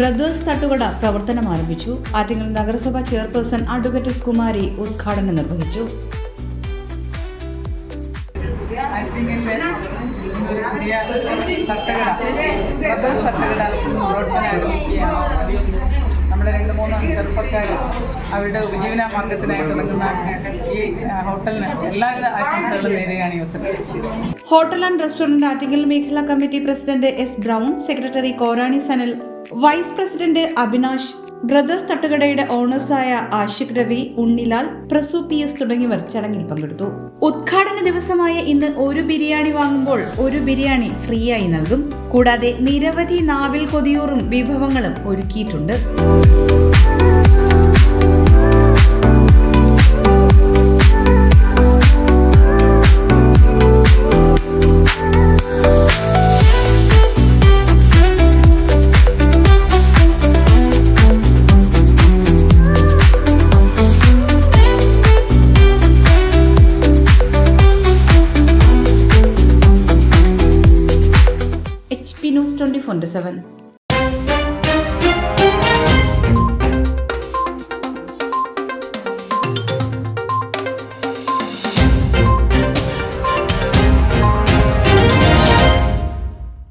Brothers തട്ടുകട പ്രവർത്തനം ആരംഭിച്ചു. ആറ്റിങ്ങൽ നഗരസഭ ചെയർപേഴ്സൺ അഡ്വക്കേറ്റ് എസ് കുമാരി ഉദ്ഘാടനം നിർവഹിച്ചു. തട്ടുകട ബ്രദേഴ്സ് തട്ടുകട പ്രവർത്തനം ആരംഭിക്കുകയാണ്. ചെറുപ്പക്കാർ അവരുടെ ഉപജീവന മാർഗത്തിനായി തുടങ്ങുന്ന ഈ ഹോട്ടലിന് എല്ലാവിധ ആശംസകളും നേരുകയാണ് ഈ അവസരത്തിൽ. ഹോട്ടൽ ആൻഡ് റെസ്റ്റോറന്റ് ആറ്റിങ്ങൽ മേഖലാ committee president S Brown secretary Korani Sanal vice president Abhinash brothers തട്ടുകടയുടെ ഓണേഴ്സായ ആഷിഖ് രവി ഉണ്ണിലാൽ പ്രസു പി എസ് തുടങ്ങിയവർ ചടങ്ങിൽ പങ്കെടുത്തു. ഉദ്ഘാടന ദിവസമായ ഇന്ന് ഒരു ബിരിയാണി വാങ്ങുമ്പോൾ ഒരു ബിരിയാണി ഫ്രീ ആയി നൽകും. കൂടാതെ നിരവധി നാവിൽ കൊതിയൂറും വിഭവങ്ങളും ഒരുക്കിയിട്ടുണ്ട്. 24 7.